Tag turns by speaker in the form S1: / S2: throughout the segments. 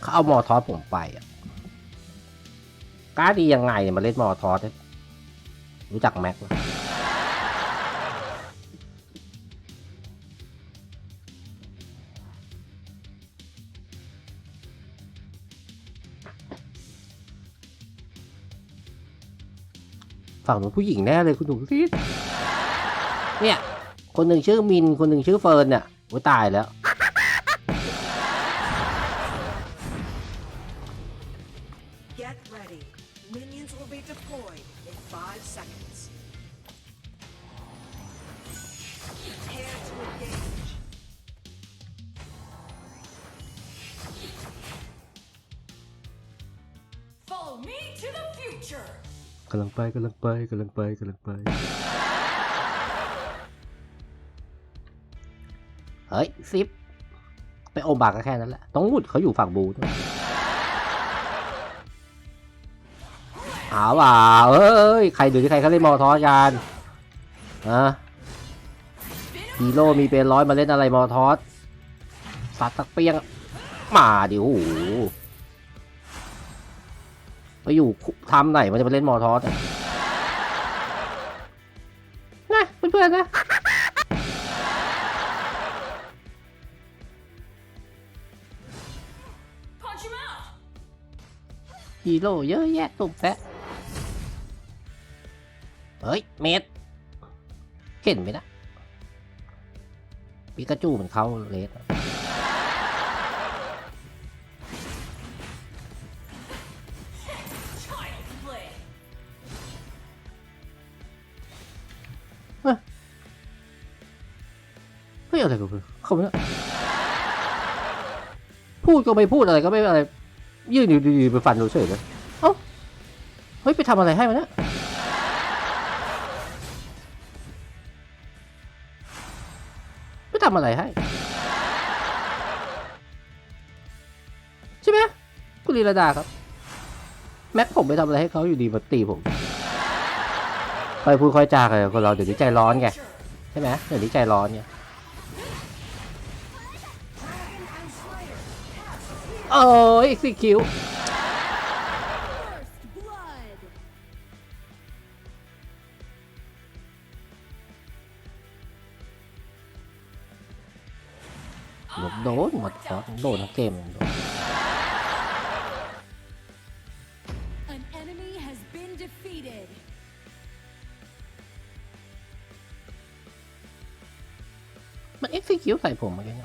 S1: เขาเอามอทอสผมไปอะกล้าดียังไงเนี่ยมาเล่นมอทอสเนี่ยรู้จักแม็กฝั่งนูนผู้หญิงแน่เลยคุณหนูซิเนี่ย คนหนึ่งชื่อมิน คนหนึ่งชื่อเฟิร์นเนี่ยโอ้ตายแล้ว
S2: be deployed in five seconds. Prepare to engage.
S3: Follow me to the future.
S1: กำลังไปกำลังไปกำลังไปกำลังไป เฮ้ยซิป ไปโอมบากก็แค่นั้นแหละ ต้องหุดเขาอยู่ฝั่งบูด้ เอาว่าเอ้ย ใครดูที่ใครเขาเล่นมอทอสกันอะฮีโร่มีเป็นร้อยมาเล่นอะไรมอทอสสัตว์ตักเปียง มาดิโอ้โหไปอยู่ทำไหนมันจะไปเล่นมอทอสอะนะเพื่อนๆนะ
S3: Punch him out.
S1: ฮีโร่เยอะแยะตุ่มแปะ เฮ้ย เมดเห็นไหมนะปิกาจูเหมือนเขาเลสเฮ้ยอะไรกันเพื่อนเขาไม่พูดก็ไม่พูดอะไรก็ไม่อะไร ยื่นอยู่ดีๆไปฟันเราเฉยเลย เอ้า เฮ้ย ไปทำอะไรให้มันเนี่ย ทำอะไรให้ ใช่ไหมคุณลีลาดาครับ แม็กผมไปทำอะไรให้เขาอยู่ดีมาตีผมค่อยพูดค่อยจากันคนเราเดี๋ยวนี้ใจร้อนไงใช่ไหมเดี๋ยวนี้ใจร้อนไงโอ้ยสี่คิว โดนหมดคอร์สโดนทั้งเกมโดน
S3: An enemy has been defeated.
S1: มันเอ็กซ์คิวใส่ผมเมื่อกี้เนี่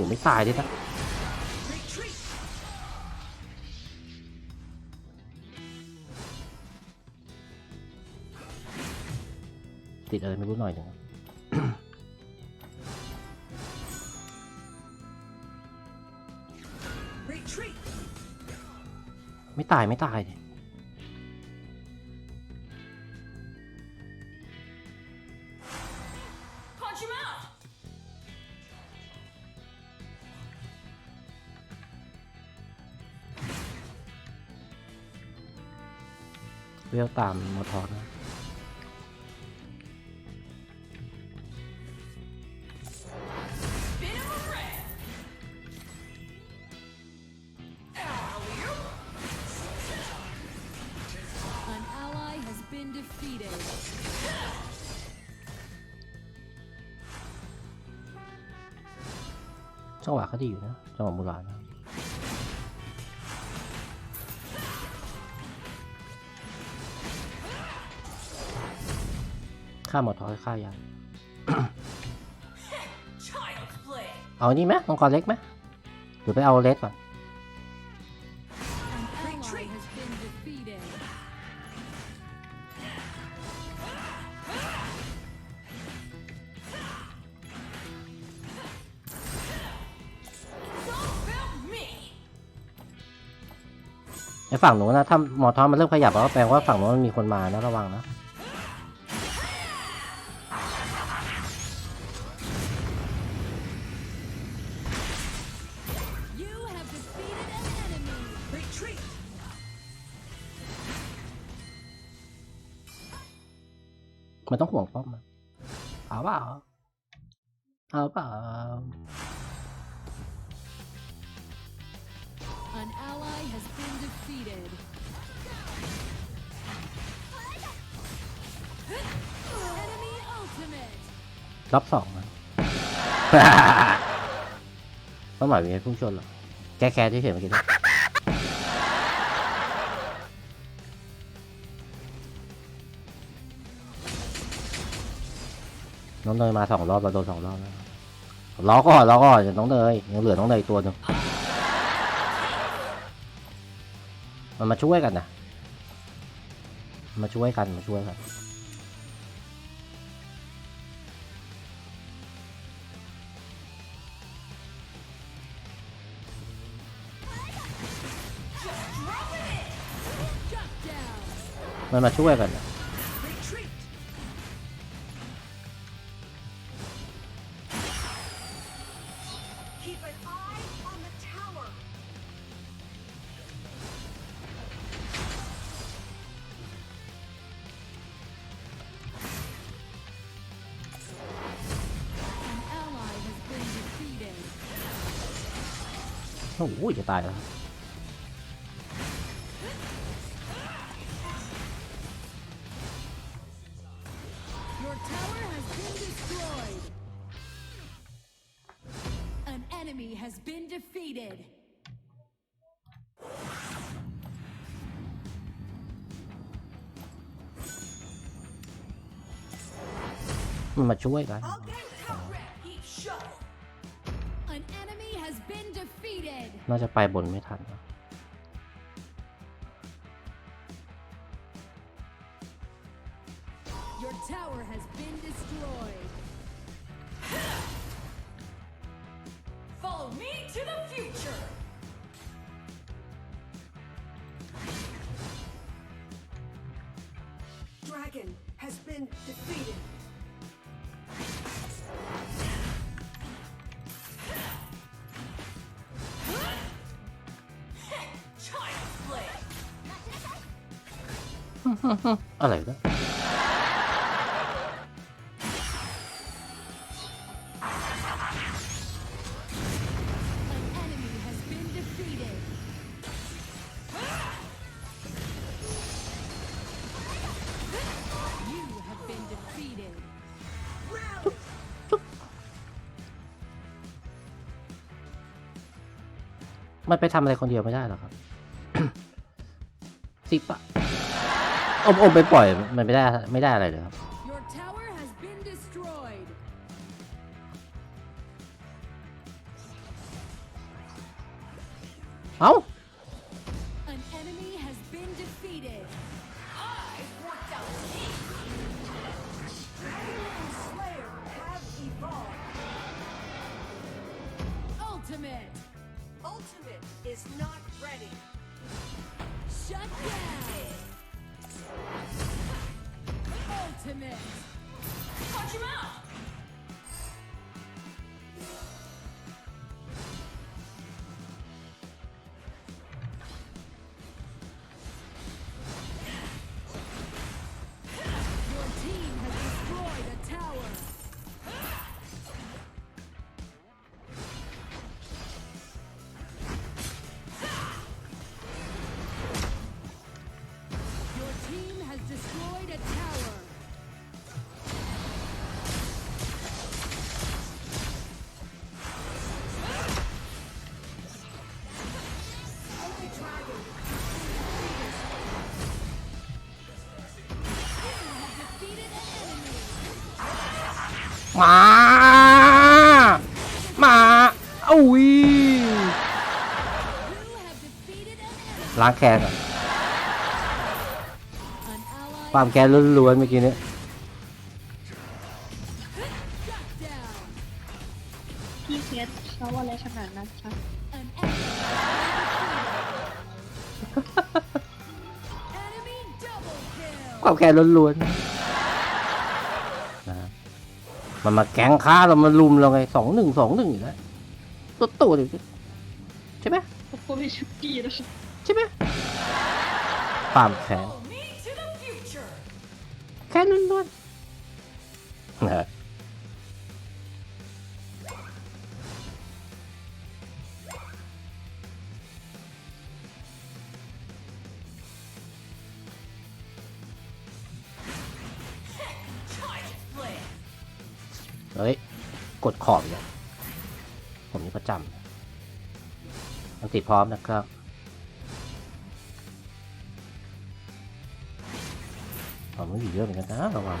S1: หนูไม่ตายดินะ
S2: Retreat.
S1: ติดอะไรไม่รู้หน่อยหนึ่ง
S2: Retreat.
S1: ไม่ตายไม่ตายดิ
S3: Punch
S1: เวลตามมอทอร์นะ
S3: Spin him around. Alley-oop. An ally has been defeated.
S1: จังหวะเขาดีอยู่นะจังหวะมูลา นะฆ่ามอทอร์ฆ่ายา
S3: Child's play.
S1: เอาอันนี้ไหมมังกรเล็กไหมหรือไปเอาเล็กก่อน
S3: An ally has been defeated.
S1: ไอ้ฝั่งหนูนนะ ถ้ามอทอร์มันเริ่มขยับแล้วก็แปลว่าฝั่งหนูนมันมีคนมานะระวังนะ มันต้องห่วงป้อมอะเอาเปล่าเอาเปล่า
S3: An ally has been defeated. Enemy ultimate.
S1: รอบสองนะต้องหมายเป็นพุ่งชนเหรอ แก้แค้นที่เฉยๆเมื่อกี้ น้องเนยมาสองรอบเราโดนสองรอบแล้วรอก่อนรอก่อนเดี๋ยวน้องเนยยังเหลือน้องเนยตัวหนึ่งมันมาช่วยกันนะมาช่วยกันมาช่วยกันมันมาช่วยกันนะ โอ้โหจะตายแล้ว
S3: Your tower has been destroyed. An enemy has been defeated.
S1: มันมาช่วยกัน น่าจะไปบนไม่ทัน
S3: Your tower has been destroyed. Follow me to the future.
S1: อะไร
S3: นะ
S1: มันไปทำอะไรคนเดียวไม่ได้หรอครับ สิบอะ อมอมไปปล่อยมันไม่ได้ไม่ได้อะไรเลยครับ มา มาอุ้ย
S3: You have defeated an enemy.
S1: ล้างแค้นก่อน
S3: An ally
S1: ความแค้นล้วนๆเมื่อกี้นี้
S3: shut down.
S4: พี่เคสเขาอะไรขนาดนั้นคะ
S3: An enemy. enemy double kill.
S1: ความแค้นล้วนๆ มันมาแก๊งฆ่าเรามาลุมเราไงสองหนึ่งสองหนึ่งอยู่แล้วตัวตัวดิใช่ไหม
S4: ขอบคุณพี่ชุกี้นะคะ
S1: ใช่ไหมความแค้น
S3: Follow me to the future.
S1: แค้นล้วนน เอ้ย กดขอบเนี่ยผมนี่ประจำมันติดพร้อมนะครับผมไม่อยู่เยอะเหมือนกันนะระวัง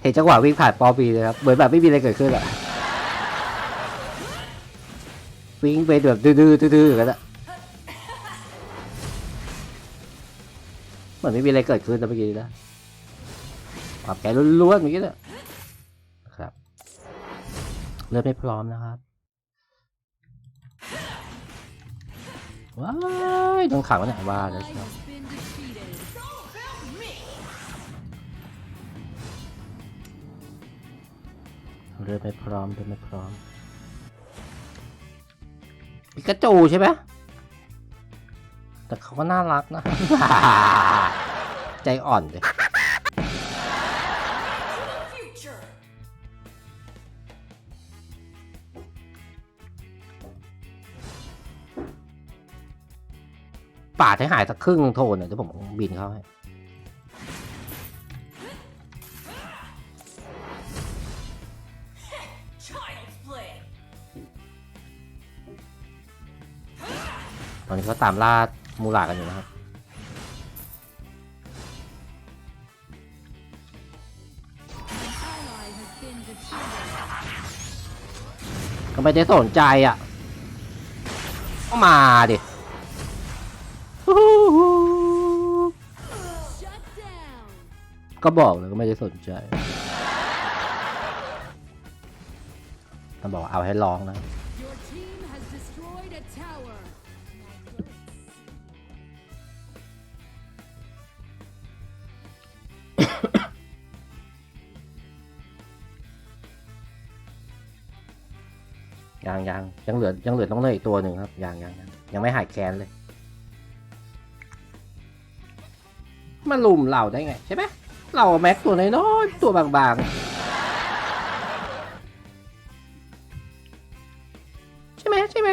S1: เห็นจังหวะวิ่งผ่านปอปีเลยครับ เหมือนแบบไม่มีอะไรเกิดขึ้นอะวิ่งไปแบบดื้อๆดื้อๆอย่างนั้นอะเหมือนไม่มีอะไรเกิดขึ้นนะเมื่อกี้นะความแกล้วนๆเมื่อกี้นะครับเริ่มไม่พร้อมนะครับว้ายโดนขังวะเนี่ยว่าแล้วใช่ไหม เริ่มไม่พร้อมเริ่มไม่พร้อมปิกาจูใช่ไหมแต่เขาก็น่ารักนะ ใจอ่อนเลยป่าดให้หายสักครึ่งโทนเนี่ยเดี๋ยวผมบินเข้าให้ อนนี้เขาตามล่ามูลากันอยู่นะครับ
S3: An ally has been defeated.
S1: ก็ไม่ได้สนใจอะก็มาดิฮู้ฮู้
S3: Shut down.
S1: ก็บอกเลยก็ไม่ได้สนใจมันบอกว่าเอาให้ร้องนะ ยังยังยังเหลือยังเหลือต้องเลืออีกตัวหนึ่งครับยังยังยังยังไม่หายแค้นเลยมาลุมเราได้ไงใช่ไหมเราแม็กตัวน้อยๆตัวบางๆ ใช่ไหมใช่ไหม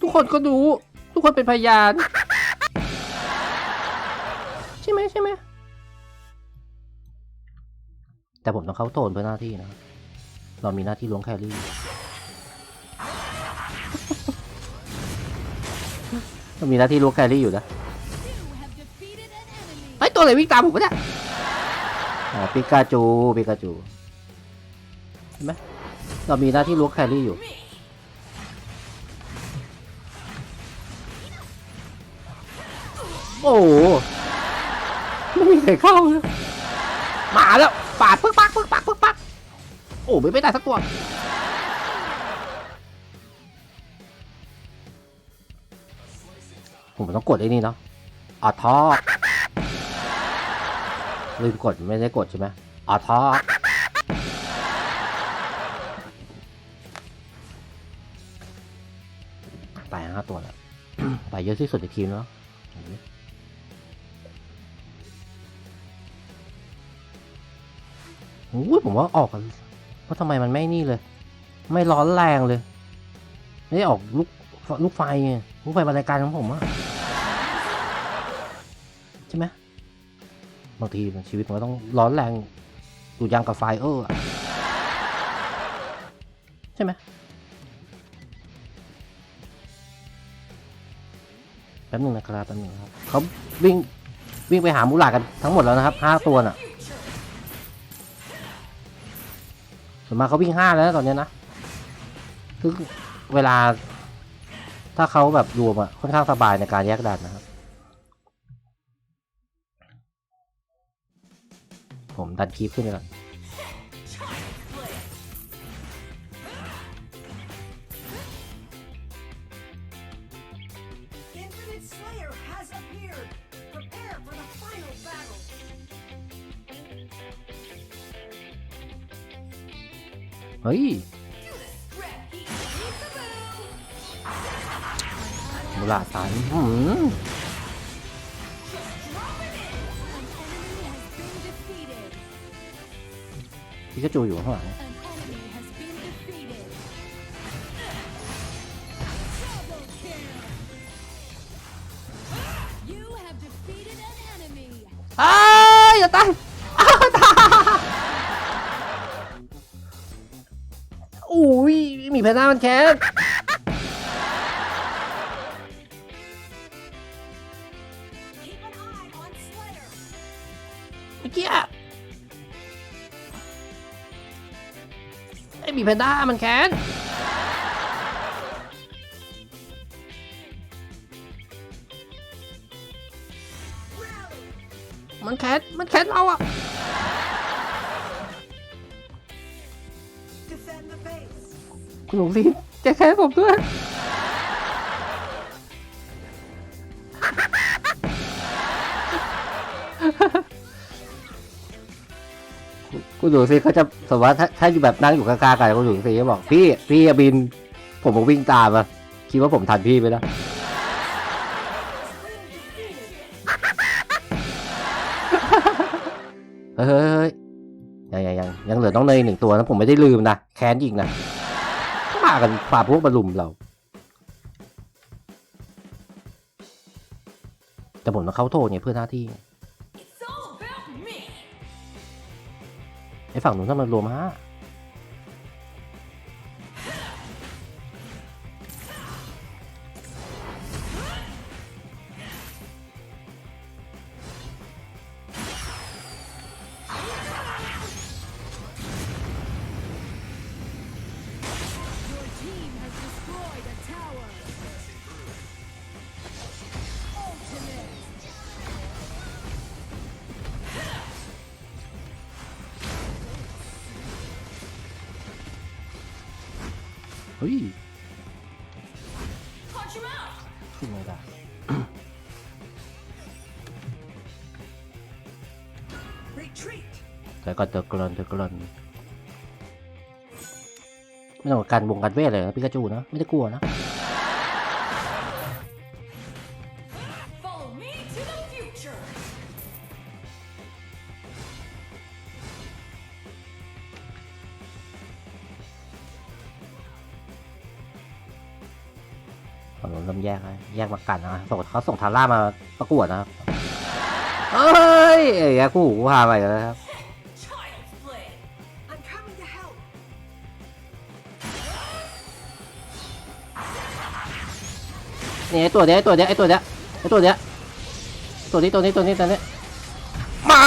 S1: ทุกคนก็ดูทุกคนเป็นพยาน ใช่ไหมใช่ไหมแต่ผมต้องเข้าโทนเพื่อหน้าที่นะครับ เรามีหน้าที่ล้วงแครี่ เรามีหน้าที่ล้วงแครี่อยู่นะ
S3: You have defeated an enemy.
S1: ไอ้ยตัวอะไรวิ่งตามผมวะเนี่ยอ๋อปิกาจูปิกาจูเห็นไหมเรามีหน้าที่ล้วงแครี่อยู่โอ้โหไม่มีใครเข้าเลยมาแล้ว โอ้ไม่ไม่ได้สักตัวผมต้องกดไอ้นี่เนาะออทอลืมกดไม่ได้กดใช่ไหมออทอตายห้าตัวแล้วตายเยอะที่สุดในทีมแล้วโอ้ยผมว่าออกกัน เพราะทำไมมันไม่นี่เลย ไม่ร้อนแรงเลย ไม่ได้ออกลูกลูกไฟไงลูกไฟมาราการของผมอะใช่ไหมบางทีชีวิตมันต้องร้อนแรงอยู่ยางกับไฟเออใช่ไหมแป๊บนึงนะครับแป๊บนึงครับเขาวิ่งวิ่งไปหามูหลากันทั้งหมดแล้วนะครับห้าตัวน่ะ วนมากเขาวิ่งห้าแล้วนะตอนเนี้ยนะคือเวลา ถ้าเขาแบบรวมอะค่อนข้างสบายในการแยกดันนะครับ ผมดันคลิปขึ้นไปก่อน เฮ้ยมูลาตันอืม
S3: An enemy has been defeated.
S1: พิกาจูอยู่ข้างหลัง ยมีแพนด้ามันแค้นเมื่อกี้ไอ้มีแพนด้ามันแค้นมันแค้นมันแค้นเราอะ คุณหนูสิจะแค้นผมด้วยคุณหนูสิเขาจะสมมติว่าถ้าถ้าอยู่แบบนั่งอยู่ข้างๆกันคุณหนูสิก็บอกพี่พี่อย่าบิน ผมก็วิ่งตามอะคิดว่าผมทันพี่ไปแล้วเฮ้ยยังยังยังยังเหลือน้องเนยหนึ่งตัวนะผมไม่ได้ลืมนะแค้นจริงนะากันฝ่าพวกบรรลุมเรา แต่ผมต้องเข้าโทษไงเพื่อหน้าที่
S3: It's all about me.
S1: ไอ้ฝั่งนู้นถ้ามันรวมห้า ฮ้ย
S3: Punch him out.
S1: ขึ้นไม่ได้
S2: Retreat.
S1: แต่ก็เตะกรอนเตะกรอนไม่ต้องการวงการเวทเลยนะปิกาจูนะ ไม่ได้กลัวนะ เริ่มแยกแล้วแยกมากันนะส่งเขาส่งทาร่ามาประกวดนะครับเอ้ยไอ้ยาคู่หูพาไปแล้วครับนี่ไอ้ตัวเนี้ยไอ้ตัวเนี้ยไอ้ตัวเนี้ยไอ้ตัวเนี้ยตัวนี้ตัวนี้ตัวนี้ตัวนี้มา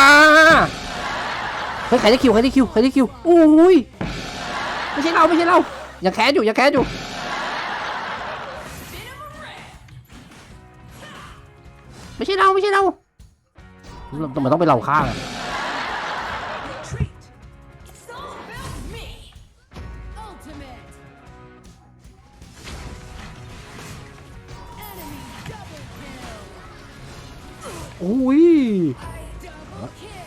S1: เฮ้ยใครได้คิวใครได้คิวใครได้คิวอุ้ยไม่ใช่เราไม่ใช่เรายังแค้นอยู่ยังแค้นอยู่ ไม่ใช่เราไม่ใช่เราเรามันต้องเป็นเราข้างอะ
S2: Retreat.
S3: It's all about me. Ultimate. Enemy double kill.
S1: อุ้ย
S3: Double kill.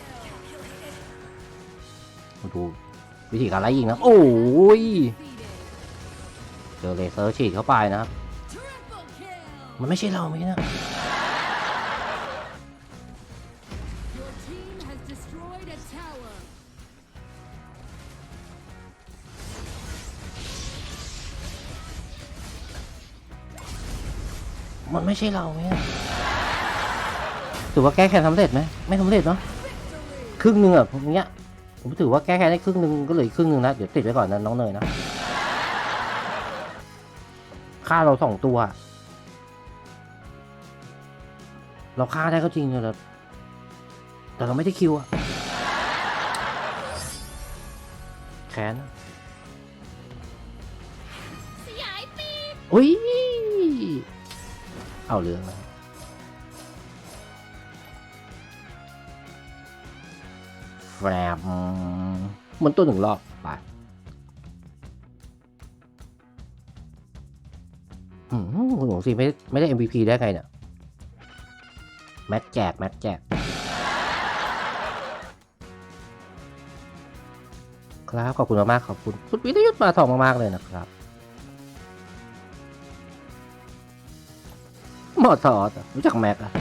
S1: มาดูวิธีการไล่ยิงนะ โอ้ย
S3: Defeated.
S1: เจอเลเซอร์ฉีดเข้าไปนะครับ
S3: Triple kill.
S1: มันไม่ใช่เราไหมนะ มันไม่ใช่เราไหมอะถือว่าแก้แค้นสำเร็จไหมไม่สำเร็จเนาะครึ่งหนึ่งอะผมเนี้ยผมถือว่าแก้แค้นได้ครึ่งหนึ่งก็เหลืออีกครึ่งหนึ่งนะเดี๋ยวติดไว้ก่อนนะน้องเนยนะฆ่าเราสองตัว เราฆ่าได้ก็จริงแต่เราแต่เราไม่ได้คิวอะแค้นอุ้ย เอาเรื่องแล้วแฟมเหมันตัวหนึ่งรอบไปอืมคุณหลวงสิไม่ไม่ได้ MVP ได้ไงเนี่ย แมตช์แจก แมตช์แจก ครับ ขอบคุณมากๆขอบคุณ คุณวิทยุทธ์มาทองมาก ๆ เลยนะครับ มอทอรู้จักแม็กอะ